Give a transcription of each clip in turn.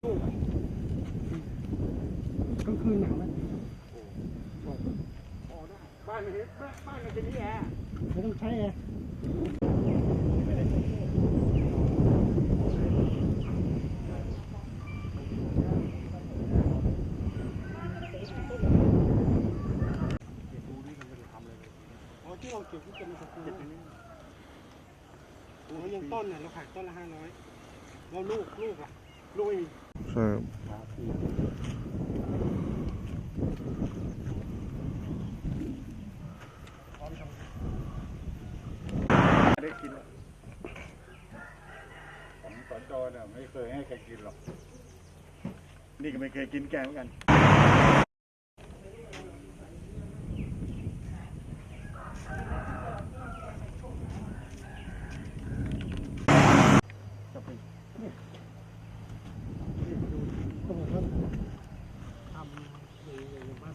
กลางคืนหนาวไหมบ้านมันนี้บ้านมันจะมีแอร์ไม่ต้องใช้แอร์ที่เราเก็บที่เป็นสกุลโอ้ยยังต้นเนี่ยเราขายต้นละห้าร้อยแล้วลูกลูกล่ะ ลูกไม่มีใช่ได้กินหรอกของสอนจอเนี่ยไม่เคยให้ใครกินหรอก นี่ก็ไม่เคยกินแกงเหมือนกัน ก็บอกว่าทำในบ้าน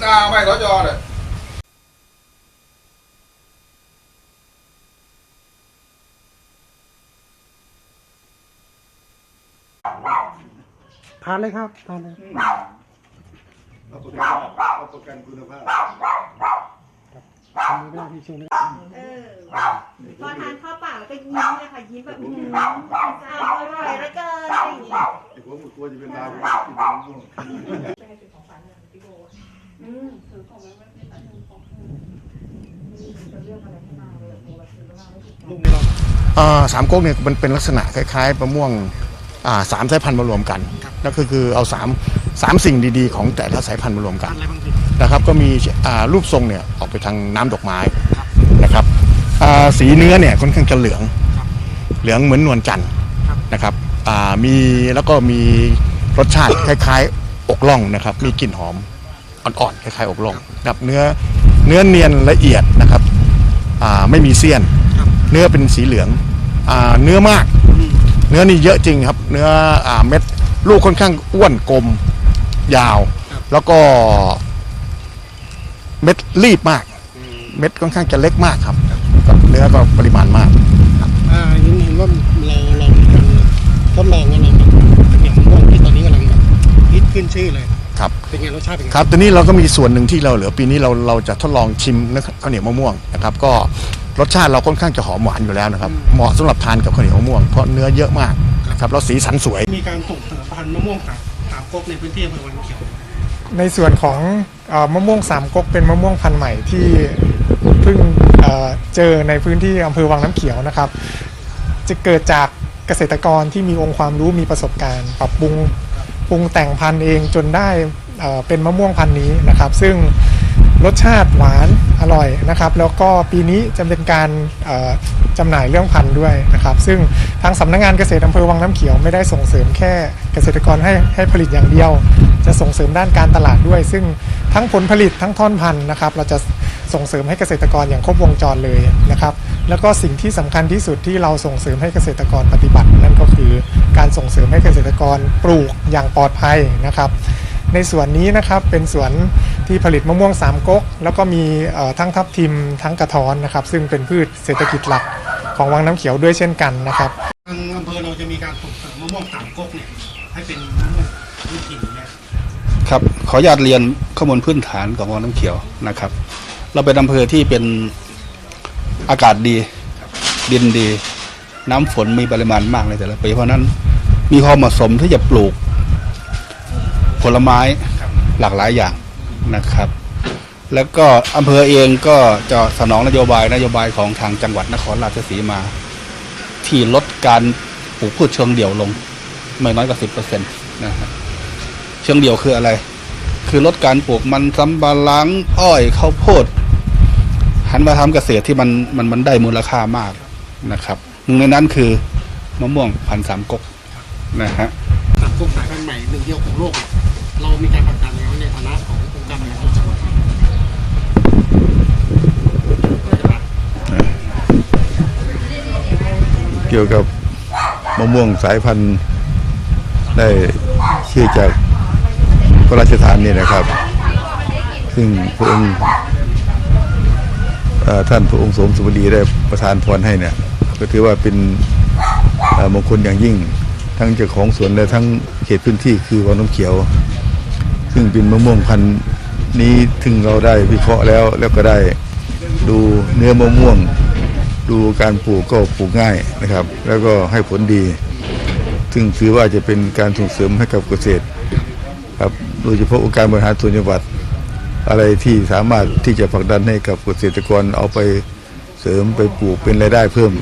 จะตาไม่สจเลยทานเลยครับทานเลยรับประกันรับประกันคุณภาพทำไม่ได้ที่ช่วงนี้เออพอทานข้าวเปล่าแล้วก็ยิ้มเลยค่ะยิ้มแบบอื้อหืออร่อยแล้วเกินอะไรอย่างเงี้ย ไอ้ผมกลัวจะเป็นดาวที่เป็นม่วงอื มถือของไว้ไว้เป็นไรให้มาเลยโทรมาซื้อมาไม่ถูกกเราอ่าสามก๊กเนี่ยมันเป็นลักษณะคล้ายๆมะม่วงอ่าสามสายพันธุ์มารวมกันแล้วก็คือเอาสามสามสิ่งดีๆ ของแต่ละสายพันธุ์มารวมกันนะครับก็มีอ่ารูปทรงเนี่ยออกไปทางน้ำดอกไม้นะครับอ่าสีเนื้อเนี่ยค่อนข้างจะเหลืองเหลืองเหมือนนวลจันทร์นะครับอ่ามีแล้วก็มีรสชาติคล้ายๆอกล่องนะครับมีกลิ่นหอม อ่อนๆคล้ายๆอกล่องนะครับเนื้อเนื้อเนียนละเอียดนะครับอ่าไม่มีเสี้ยน เนื้อเป็นสีเหลืองอ่าเนื้อมาก เนื้อนี่เยอะจริงครับ เนื้ออ่าเม็ดลูกค่อนข้างอ้วนกลมยาว แล้วก็เม็ดรีบมาก เม็ดค่อนข้างจะเล็กมากครับกับเนื้อก็ปริมาณมากอ่าเห็นเห็นว่าเราเรามีการทดลองกันนะครับอย่างมะม่วงที่ตอนนี้กำลังแบบฮิตขึ้นชื่อเลยค รับเป็นไงรสชาติเป็นไงครับตอนนี้เราก็มีส่วนหนึ่งที่เราเหลือปีนี้เราเราจะทดลองชิมเนื้อข้าวเหนียวมะม่วงนะครับก็รสชาติเราค่อนข้างจะหอมหวานอยู่แล้วนะครับเหมาะสำหรับทานกับข้าวเหนียวมะม่วงเพราะเนื้อเยอะมากนะครับแล้วสีสันสวย มีการส่งเสริมพันธุ์มะม่วงสามสามก๊กในพื้นที่อำเภอวังน้ำเขียวในส่วนของเออมะม่วงสามก๊กเป็นมะม่วงพันธุ์ใหม่ที่เพิ่งเอ่อเจอในพื้นที่อำเภอวังน้ำเขียวนะครับ จะเกิดจากเกษตรกรที่มีองค์ความรู้มีประสบการณ์ ปรับปรุงปรุงแต่งพันธุ์เองจนได้ เป็นมะม่วงพันธุ์นี้นะครับ ซึ่งรสชาติหวานอร่อยนะครับ แล้วก็ปีนี้จะเป็นการจำหน่ายเรื่องพันธุ์ด้วยนะครับ ซึ่งทางสำนักงานเกษตรอำเภอวังน้ำเขียวไม่ได้ส่งเสริมแค่เกษตรกรให้ให้ผลิตอย่างเดียว จะส่งเสริมด้านการตลาดด้วย ซึ่งทั้งผลผลิตทั้งท่อนพันธุ์นะครับ เราจะส่งเสริมให้เกษตรกรอย่างครบวงจรเลยนะครับ แล้วก็สิ่งที่สำคัญที่สุดที่เราส่งเสริมให้เกษตรกรปฏิบัติ นั่นก็คือการส่งเสริมให้เกษตรกรปลูกอย่างปลอดภัยนะครับ ในส่วนนี้นะครับเป็นสวนที่ผลิตมะม่วงสามก๊กแล้วก็มีทั้งทับทิมทั้งกระท้อนนะครับ ซึ่งเป็นพืชเศรษฐกิจหลักของวังน้ำเขียวด้วยเช่นกันนะครับทางอำเภอเราจะมีการส่งเสริมมะม่วงสามก๊กเนี่ยให้เป็นมะม่วงพื้นถิ่นเนี่ยครับขออนุญาตเรียนข้อมูลพื้นฐานของวังน้ำเขียวนะครับ เราเป็นอำเภอที่เป็นอากาศดีดินดี น้ำฝนมีปริมาณมากในแต่ละปีเพราะนั้นมีความเหมาะสมที่จะปลูก ผลไม้หลากหลายอย่างนะครับ แล้วก็อำเภอเองก็จะสนองนโยบายนโยบายของทางจังหวัดนครราชสีมา ที่ลดการปลูกพืชเชิงเดี่ยวลง ไม่น้อยกว่าสิบเปอร์เซ็นต์นะครับเชิงเดี่ยวคืออะไร คือลดการปลูกมันสำปะหลังอ้อยข้าวโพดหันมาทำเกษตรที่มันมันมันได้มูลค่ามากนะครับหนึ่งในนั้นคือมะม่วงพันสามก๊กนะฮะ สามก๊กสายพันธุ์ใหม่หนึ่งเดียวของโลกเนี่ยเรามีการผลักดันแล้วในฐานะขององค์การบริหารส่วนจังหวัดเกี่ยวกับมะม่วงสายพันธุ์ได้ชื่อจากพระราชทานนี่นะครับ ซึ่งพระองค์ท่านพระองค์สมสุบดีได้ประทานพรให้เนี่ย ก็ถือว่าเป็นมงคลอย่างยิ่ง ทั้งเจ้าของสวนและทั้งเขตพื้นที่คือวังน้ำเขียว ซึ่งเป็นมะม่วงพันธุ์นี้ถึงเราได้วิเคราะห์แล้วแล้วก็ได้ดูเนื้อมะม่วง ดูการปลูกก็ปลูกง่ายนะครับ แล้วก็ให้ผลดี ซึ่งถือว่าจะเป็นการส่งเสริมให้กับเกษตรครับโดยเฉพาะองค์การบริหารส่วนจังหวัด อะไรที่สามารถที่จะผลักดันให้กับเกษตรกรเอาไปเสริมไปปลูกเป็นรายได้เพิ่ม